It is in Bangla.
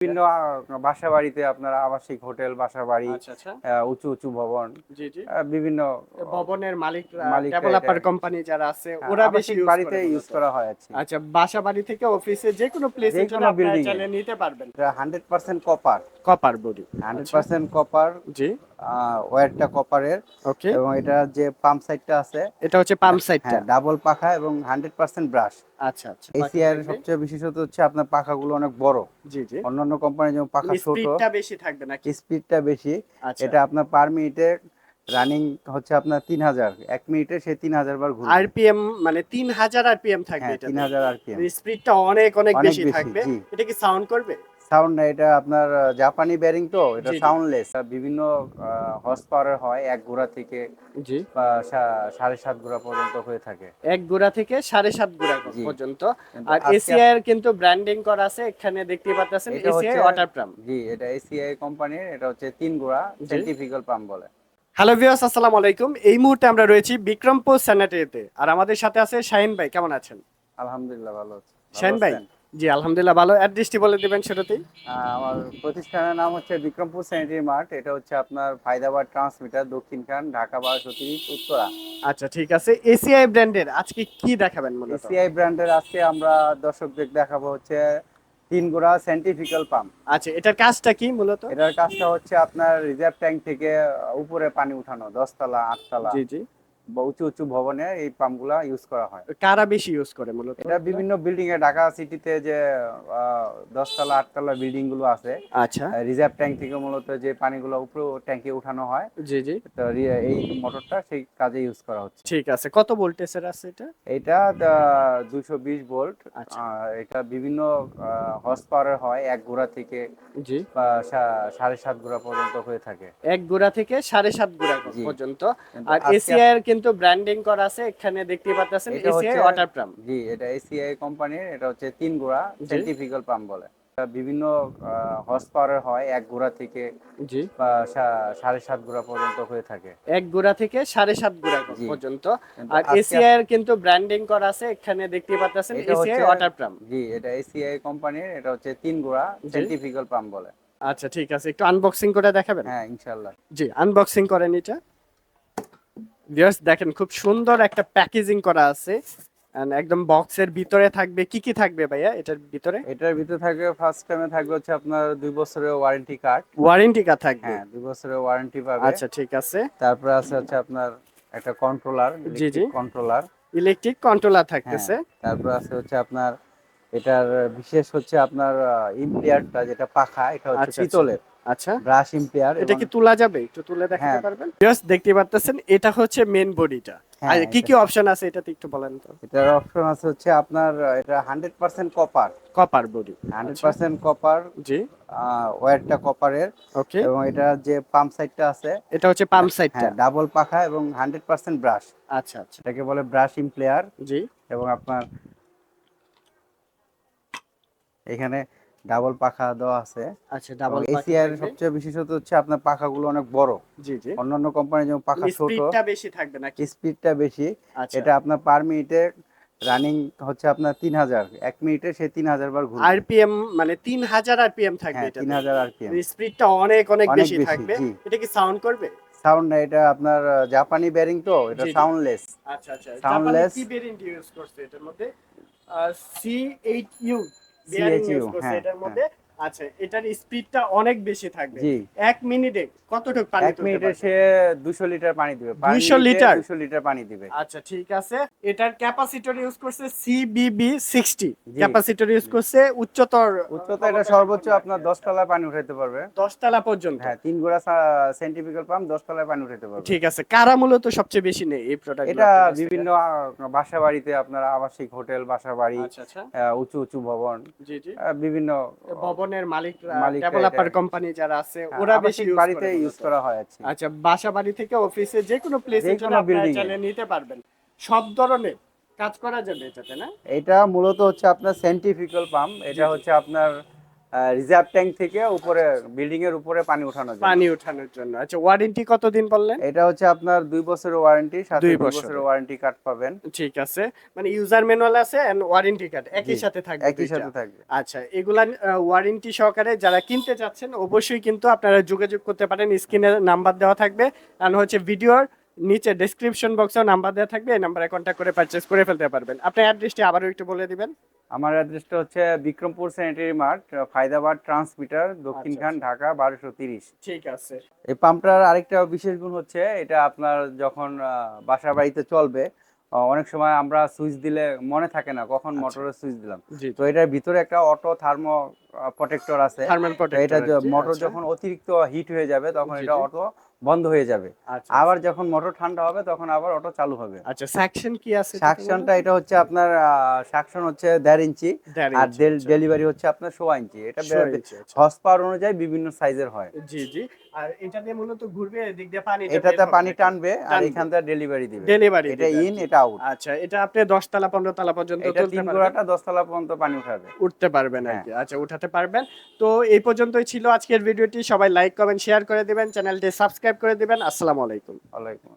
বিভিন্ন বাসা বাড়িতে আপনার আবাসিক হোটেল বাসা বাড়ি আচ্ছা। আচ্ছা উঁচু উঁচু ভবন বিভিন্ন ভবনের মালিক ডেভেলপার কোম্পানি যারা আছে হ্যাঁ, ওরা বেশি বাড়িতে ইউজ করা হয় আচ্ছা বাসা বাড়ি থেকে অফিসে যে কোনো প্লেসে জন্য আপনারা। চাইলে নিতে পারবেন। Hundred percent copper copper body. Hundred আচ্ছা। পার্সেন্ট কপার জি। ওয়ারটা কপারের ওকে এবং এটা যে পাম্প সাইডটা আছে এটা হচ্ছে পাম্প সাইডটা হ্যাঁ ডাবল পাখা এবং হান্ড্রেড পার্সেন্ট ব্রাশ আচ্ছা আচ্ছা। এসিআর সবচেয়ে বিশেষত হচ্ছে আপনার পাখাগুলো অনেক বড়। জি জি। অন্যান্য কোম্পানি যেমন পাখা ছোট স্পিডটা বেশি থাকবে নাকি? স্পিডটা বেশি। আচ্ছা। এটা আপনার পার মিনিটে রানিং হচ্ছে আপনার তিন হাজার। এক মিনিটে সে তিন হাজার বার ঘুরবে। আরপিএম মানে তিন হাজার আরপিএম থাকবে হ্যাঁ এটা তিন হাজার আরপিএম স্পিডটা অনেক অনেক বেশি, থাকবে। এটা কি সাউন্ড করবে? সাউন্ড এটা আপনার জাপানি ব্যারিং তো এটা। সাউন্ডলেস বিভিন্ন হর্স পাওয়ারের হয় এক ঘোড়া থেকে জি। সাড়ে সাত ঘোড়া পর্যন্ত হয়ে থাকে। এক গোড়া থেকে সাড়ে সাত গোড়া পর্যন্ত। আর এসিআই এর কিন্তু ব্র্যান্ডিং করা আছে এখানে দেখতে পাচ্ছেন এসিআই ওয়াটার পাম্প জি এটা এসিআই কোম্পানির এটা হচ্ছে তিন ঘোড়া জি। সেন্টিফিক্যাল পাম্প বলে। হ্যালো ভিউয়ার্স আসসালামু আলাইকুম। এই মুহূর্তে আমরা রয়েছি বিক্রমপুর স্যানিটারিতে আর আমাদের সাথে আছে শাহিন ভাই কেমন আছেন? আলহামদুলিল্লাহ ভালো আছে। শাহিন ভাই? জি আলহামদুলিল্লাহ ভালো। অ্যাড্রেসটি বলে দিবেন আহ, আমার প্রতিষ্ঠানের নাম হচ্ছে বিক্রমপুর স্যানিটারি মার্ট এটা হচ্ছে আপনার ফায়দাবাদ ট্রান্সমিটার দক্ষিণখান ঢাকা বারোশো তিরিশ উত্তরা। আচ্ছা ঠিক আছে। এসিআই ব্র্যান্ডের আজকে কি দেখাবেন মূলত? এসিআই ব্র্যান্ডের আজকে আমরা দর্শকদের দেখাবো হচ্ছে তিন গোড়া সেন্টিফিক্যাল পাম্প আচ্ছা এটার কাজটা কি মূলত? এটার কাজটা হচ্ছে আপনার রিজার্ভ ট্যাঙ্ক থেকে উপরে পানি উঠানো দশতলা আটতলা। জি জি। বা উঁচু উঁচু ভবনে এই পাম্পগুলা ইউজ করা হয়। কারা বেশি ইউজ করে মূলত? এটা বিভিন্ন বিল্ডিং এ ঢাকা সিটিতে যে দশতলা আটতলা বিল্ডিংগুলো আছে আচ্ছা। রিজার্ভ ট্যাঙ্ক থেকে মূলত যে পানিগুলো উপরে ট্যাঙ্কে উঠানো হয় জি জি। তো এই মোটরটা সেই কাজে ইউজ করা হচ্ছে। ঠিক আছে। কত ভোল্টেজের আছে এটা? এটা দুশো বিশ ভোল্ট। আচ্ছা। এটা বিভিন্ন হর্স পাওয়ারের হয় এক ঘোড়া থেকে জি। সাড়ে সাত ঘোড়া পর্যন্ত হয়ে থাকে। এক গোড়া থেকে সাড়ে সাত গোড়া পর্যন্ত। আর এসিআই এর কিন্তু ব্র্যান্ডিং করা আছে এখানে দেখতে পাচ্ছেন এসিআই ওয়াটার পাম্প জি এটা এসিআই কোম্পানির এটা হচ্ছে তিন ঘোড়া জি। সেন্টিফিক্যাল পাম্প বলে। বিভিন্ন হর্স পাওয়ারের হয় এক ঘোড়া থেকে জি। সাড়ে সাত ঘোড়া পর্যন্ত হয়ে থাকে। এক গোড়া থেকে সাড়ে সাত গোড়া পর্যন্ত। আর এসিআই এর কিন্তু ব্র্যান্ডিং করা আছে এখানে দেখতে পাচ্ছেন এসিআই ওয়াটার পাম্প জি এটা এসিআই কোম্পানির এটা হচ্ছে তিন গোড়া জি। সেন্টিফিক্যাল পাম্প বলে। আচ্ছা ঠিক আছে একটু আনবক্সিং করে দেখাবেন? হ্যাঁ ইনশাল্লাহ জি আনবক্সিং করেন এটা। ভিউয়ার্স দেখেন খুব সুন্দর একটা প্যাকেজিং করা আছে। একদম বক্সের ভিতরে থাকবে। কি কি থাকবে ভাইয়া এটার ভিতরে? এটার ভিতরে থাকবে ফার্স্ট টাইমে থাকবে হচ্ছে আপনার দুই বছরের ওয়ারেন্টি কার্ড ওয়ারেন্টি কার্ড থাকবে। হ্যাঁ দুই বছরের ওয়ারেন্টি পাবে। আচ্ছা ঠিক আছে। তারপরে আছে হচ্ছে আপনার একটা কন্ট্রোলার জি, জি। কন্ট্রোলার ইলেকট্রিক কন্ট্রোলার থাকতেছে। তারপরে আছে হচ্ছে আপনার এটার বিশেষ হচ্ছে আপনার ইমপ্লিয়ারটা যেটা পাখা এটা হচ্ছে আচ্ছা, আচ্ছা। পিতলের। আচ্ছা। ব্রাশ ইমপ্লিয়ার এটা কি তোলা যাবে? একটু তুলে দেখাতে হ্যাঁ। পারবেন? জাস্ট দেখতে পাচ্ছেন এটা হচ্ছে মেন বডিটা হ্যাঁ, আর কি কি অপশন আছে এটাতে একটু বলেন তো? এটার অপশন আছে হচ্ছে আপনার এটা hundred percent copper copper body hundred percent copper জি। ওয়ারটা কপারের ওকে এবং এটা যে পাম্প সাইডটা আছে এটা হচ্ছে পাম্প সাইডটা ডাবল পাখা এবং হান্ড্রেড পার্সেন্ট ব্রাশ আচ্ছা আচ্ছা। এটাকে বলে ব্রাশ ইমপ্লেয়ার জি। এবং আপনার এখানে ডাবল পাখা দেওয়া আছে। আচ্ছা ডাবল এসিআর সবচেয়ে বিশেষত হচ্ছে আপনার পাখাগুলো অনেক বড়। জি জি। অন্যান্য কোম্পানি যেমন পাখা ছোট স্পিডটা বেশি থাকবে নাকি? স্পিডটা বেশি। আচ্ছা। এটা আপনার পার মিনিটে রানিং হচ্ছে আপনার তিন হাজার। এক মিনিটে সে তিন হাজার বার ঘুরবে। আরপিএম মানে তিন হাজার আরপিএম থাকবে হ্যাঁ এটা তিন হাজার আরপিএম স্পিডটা অনেক অনেক বেশি থাকবে। এটা কি সাউন্ড করবে? সাউন্ড এটা আপনার জাপানি ব্যারিং তো এটা। সাউন্ডলেস আচ্ছা আচ্ছা. জাপানি কি ভেরিয়েন্ট ইউজ করছে এটার মধ্যে? C eight U CHU, use করছে হ্যাঁ, এটার মধ্যে। আচ্ছা এটার স্পিডটা অনেক বেশি থাকবে। এক মিনিটে কতটুকু পানি এক মিনিটে সে লিটার পানি দিবে। 200 লিটার? লিটার পানি দিবে। আচ্ছা ঠিক আছে। এটার ক্যাপাসিটর ইউজ করছে সিবিবি সিক্সটি জি। ক্যাপাসিটর ইউজ করছে উচ্চতর উচ্চতা এটা সর্বোচ্চ আপনার দশ তলায় পানি উঠাইতে পারবে। দশ তলা পর্যন্ত। হ্যাঁ তিন গোড়া সেন্টিফিক্যাল পাম্প দশ তলায় পানি উঠাইতে পারবে। ঠিক আছে কারা মূলত সবচেয়ে বেশি নেই এই প্রোডাক্ট এটা বিভিন্ন বাসা বাড়িতে আপনার আবাসিক হোটেল বাসা বাড়ি আচ্ছা। আচ্ছা উঁচু উঁচু ভবন বিভিন্ন ভবনের মালিকরা মালিকরা ডেভেলপার কোম্পানি যারা আছে হ্যাঁ, ওরা বেশি বাড়িতে ইউজ করা হয় আচ্ছা বাসা বাড়ি থেকে অফিসে যে কোনো প্লেসে যে জন্য কোনো আপনারা চাইলে নিতে পারবেন। সব ধরনের কাজ করা যাবে এটাতে না? এটা মূলত হচ্ছে আপনার সেন্টিফিক্যাল পাম্প এটা। হচ্ছে আপনার রিজার্ভ ট্যাঙ্ক থেকে উপরে বিল্ডিং এর উপরে পানি উঠানো যায় পানি ওঠানোর জন্য। আচ্ছা ওয়ারেন্টি কতদিন বললেন? এটা হচ্ছে আপনার দুই বছরের ওয়ারেন্টি সাথে দুই বছরের। ওয়ারেন্টি কার্ড পাবেন। ঠিক আছে। মানে ইউজার ম্যানুয়াল আছে এন্ড ওয়ারেন্টি কার্ড একই সাথে থাকবে একই সাথে থাকবে। আচ্ছা এগুলা ওয়ারেন্টি সহকারে যারা কিনতে চাচ্ছেন অবশ্যই কিন্তু আপনারা যোগাযোগ করতে পারেন। স্ক্রিনে নাম্বার দেওয়া থাকবে। আর হচ্ছে ভিডিওর নিচে ডেসক্রিপশন বক্সেও নাম্বার দেওয়া থাকবে এই নাম্বারে কন্ট্যাক্ট করে পারচেজ করে ফেলতে পারবেন। আপনার অ্যাড্রেসটি আবারও একটু বলে দিবেন। আমার অ্যাড্রেসটা হচ্ছে Bikrampur sanitary mart Faydabad transmitter Dakshin Khan আচ্ছা। ঢাকা বারোশো তিরিশ। ঠিক আছে। এই পাম্পটার আরেকটা বিশেষ গুণ হচ্ছে এটা আপনার যখন বাসা বাড়িতে চলবে অনেক সময় আমরা সুইচ দিলে মনে থাকে না কখন আচ্ছা। মোটরের সুইচ দিলাম। তো এটার ভিতরে একটা অটো থার্মো প্রোটেক্টর আছে। এটা মোটর যখন অতিরিক্ত হিট হয়ে যাবে তখন এটা অটো বন্ধ হয়ে যাবে। আচ্ছা আবার যখন মোটর ঠান্ডা হবে তখন আবার অটো চালু হবে। আচ্ছা সেকশন কি আছে সাকশনটা এটা হচ্ছে আপনার সাকশন হচ্ছে দেড় ইঞ্চি আর ডেলিভারি হচ্ছে আপনার সোয়া ইঞ্চি। এটা হর্স পাওয়ার অনুযায়ী বিভিন্ন সাইজের হয়। জি জি। আর এটা দিয়ে মূলত ঘুরবে এদিক দিয়ে পানি এটাতে পানি টানবে আর এখান থেকে ডেলিভারি দিবে। ডেলিভারি এটা ইন এটা আউট আচ্ছা এটা আপনি 10 তলা 15 তলা পর্যন্ত এটা তিন গোড়াটা দশতলা পর্যন্ত পানি উঠাবে। উঠতে পারবেন আর হ্যাঁ। কি। আচ্ছা উঠাতে পারবেন। তো এই পর্যন্তই ছিল আজকের ভিডিওটি। সবাই লাইক কমেন্ট শেয়ার করে দিবেন। চ্যানেলটি সাবস্ক্রাইব করে দিবেন। আসসালামু আলাইকুম। আলাইকুম